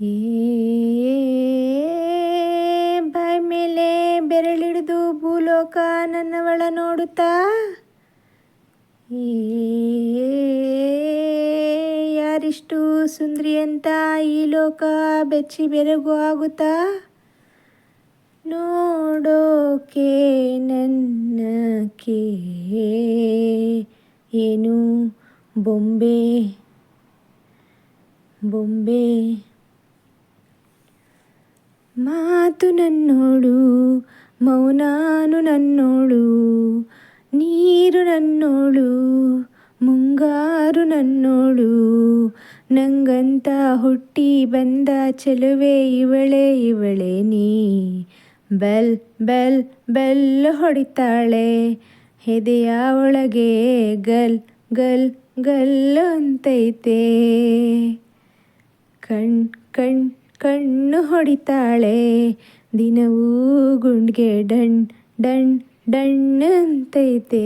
ಏ ಬಾಯ್ ಮೇಲೆ ಬೆರಳಿಡಿದು ಭೂಲೋಕ ನನ್ನವಳ ನೋಡುತ್ತಾ? ಏ ಯಾರಿಷ್ಟು ಸುಂದ್ರಿ ಅಂತ ಈ ಲೋಕ ಬೆಚ್ಚಿ ಬೆರಗು ಆಗುತ್ತಾ? ನೋಡೋಕೆ ನನ್ನಕ್ಕೆ ಏನು ಬೊಂಬೆ? ಬೊಂಬೆ ಮಾತು ನನ್ನೋಳು ಮೌನಾನು ನನ್ನೋಳು ನೀರು ನನ್ನೋಳು ಮುಂಗಾರು ನನ್ನೋಳು ನಂಗಂತ ಹುಟ್ಟಿ ಬಂದ ಚೆಲುವೆ ಇವಳೆ ಇವಳೆ ನೀ. ಬೆಲ್ ಬೆಲ್ ಬೆಲ್ ಹೊಡಿತಾಳೆ ಹೆದೆಯ ಒಳಗೆ ಗಲ್ ಗಲ್ ಗಲ್ ಅಂತೈತೆ. ಕಣ್ ಕಣ್ ಕಣ್ಣು ಹೊಡಿತಾಳೆ. ದಿನವೂ ಗುಂಡ್ಗೆ ಡಣ್ ಡಣ್ ಡಣ್ ಅಂತೈತೆ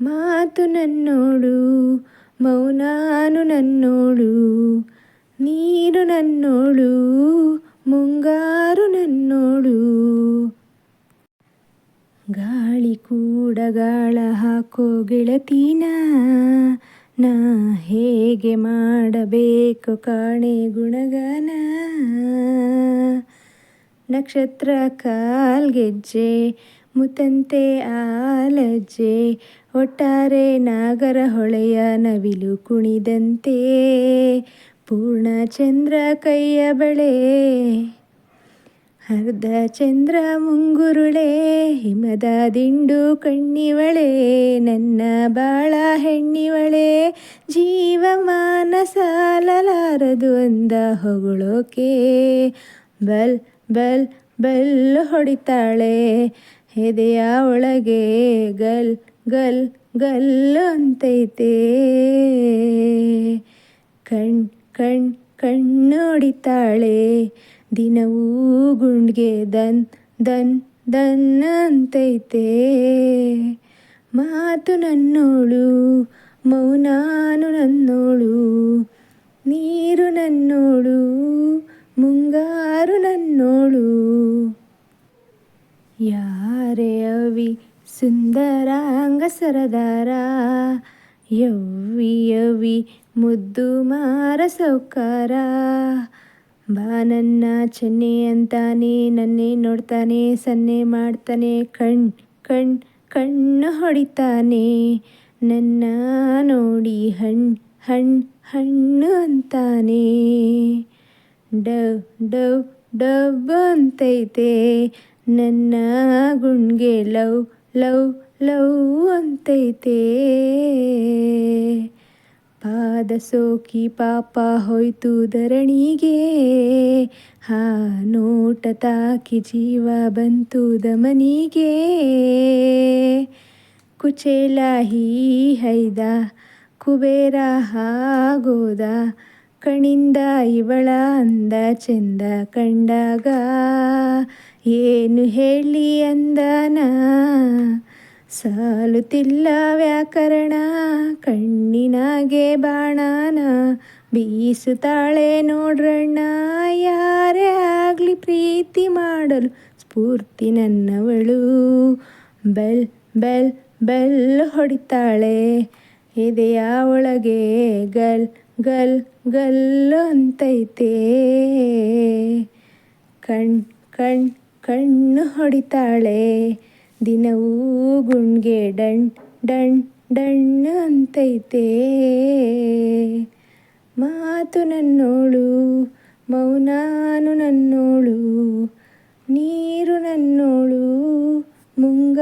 ಮಾತು ನನ್ನೋಳು, ಮೌನಾನು ನನ್ನೋಳು, ನೀರು ನನ್ನೋಳು, ಮುಂಗಾರು ನನ್ನೋಳು. ಗಾಳಿ ಕೂಡ ಗಾಳ ಹಾಕೋ ಗೆಳತೀನ. ನಾ ಹೇಗೆ ಮಾಡಬೇಕು ಕಾಣೆ ಗುಣಗನ? ನಕ್ಷತ್ರ ಕಾಲ್ಗೆಜ್ಜೆ ಮುತಂತೆ ಆಲಜ್ಜೆ, ಒಟ್ಟಾರೆ ನಾಗರ ಹೊಳೆಯ ನವಿಲು ಕುಣಿದಂತೆ, ಪೂರ್ಣ ಚಂದ್ರ ಕೈಯ ಬಳೆ. ಅರ್ಧ ಚಂದ್ರ ಮುಂಗುರುಳೆ, ಹಿಮದ ದಿಂಡು ಕಣ್ಣಿವಳೆ, ನನ್ನ ಬಾಳ ಹೆಣ್ಣಿವಳೆ ಜೀವಮಾನ ಸಾಲಲಾರದು ಅಂದ ಹೊಗಳೋಕೆ. ಬಲ್ ಬಲ್ ಬಲ್ ಹೊಡಿತಾಳೆ, ಎದೆಯ ಒಳಗೆ ಗಲ್ ಗಲ್ ಗಲ್ ಅಂತೈತೆ. ಕಣ್ ಕಣ್, ಕಣ್ಣು ಹೊಡಿತಾಳೆ ದಿನವೂ ಗುಂಡ್ಗೆ ದನ್ ದನ್ ದನ್ ಅಂತೈತೆ ಮಾತು ನನ್ನೋಳು, ಮೌನಾನು ನನ್ನೋಳು, ನೀರು ನನ್ನೋಳು, ಮುಂಗಾರು ನನ್ನೋಳು. ಯಾರೇ ಅವಿ ಸುಂದರಾಂಗ ಸರದಾರ, ಯವ್ವಿ ಯವಿ ಮುದ್ದು ಮಾರ ಸೌಕಾರ. ಬಾ ನನ್ನ ಚೆನ್ನೆ ಅಂತಾನೆ, ನನ್ನೇ ನೋಡ್ತಾನೆ, ಸನ್ನೆ ಮಾಡ್ತಾನೆ, ಕಣ್ ಕಣ್, ಕಣ್ಣು ಹೊಡಿತಾನೆ. ನನ್ನ ನೋಡಿ ಹಣ್ ಹಣ್, ಹಣ್ಣು ಅಂತಾನೆ. ಡವ್ ಡವ್ ಡವ್ ಅಂತೈತೆ. ನನ್ನ ಗುಣ್ಗೆ ಲವ್ ಲವ್ ಲವ್ ಅಂತೈತೆ. ಪಾದ ಸೋಕಿ ಪಾಪ ಹೋಯ್ತು ಧರಣಿಗೆ. ಹಾ ನೋಟ ತಾಕಿ ಜೀವ ಬಂತು ದಮನಿಗೆ. ಕುಚೇಲ ಹೀ ಹೈದ, ಕುಬೇರ ಹಾಗೋದ ಕಣಿಂದ ಇವಳ ಅಂದ ಚೆಂದ ಕಂಡಾಗ. ಏನು ಹೇಳಿ ಅಂದನ? ಸಾಲುತ್ತಿಲ್ಲ ವ್ಯಾಕರಣ, ಕಣ್ಣಿನಾಗೆ ಬಾಣನ, ಬೀಸುತ್ತಾಳೆ ನೋಡ್ರಣ್ಣ, ಯಾರೇ ಆಗಲಿ ಪ್ರೀತಿ ಮಾಡಲು ಸ್ಫೂರ್ತಿ ನನ್ನವಳು. ಬೆಲ್ ಬೆಲ್ ಬೆಲ್ ಹೊಡಿತಾಳೆ, ಎದೆಯ ಒಳಗೆ ಗಲ್ ಗಲ್ ಗಲ್ ಅಂತೈತೆ. ಕಣ್ ಕಣ್, ಕಣ್ಣು ಹೊಡಿತಾಳೆ ದಿನವೂ ಗುಂಡ್ಗೆ ಡಣ್ ಡಣ್ ಡಣ್ಣ ಅಂತೈತೆ. ಮಾತು ನನ್ನೋಳು ಮೌನಾನು ನನ್ನೋಳು ನೀರು ನನ್ನೋಳು ಮುಂಗ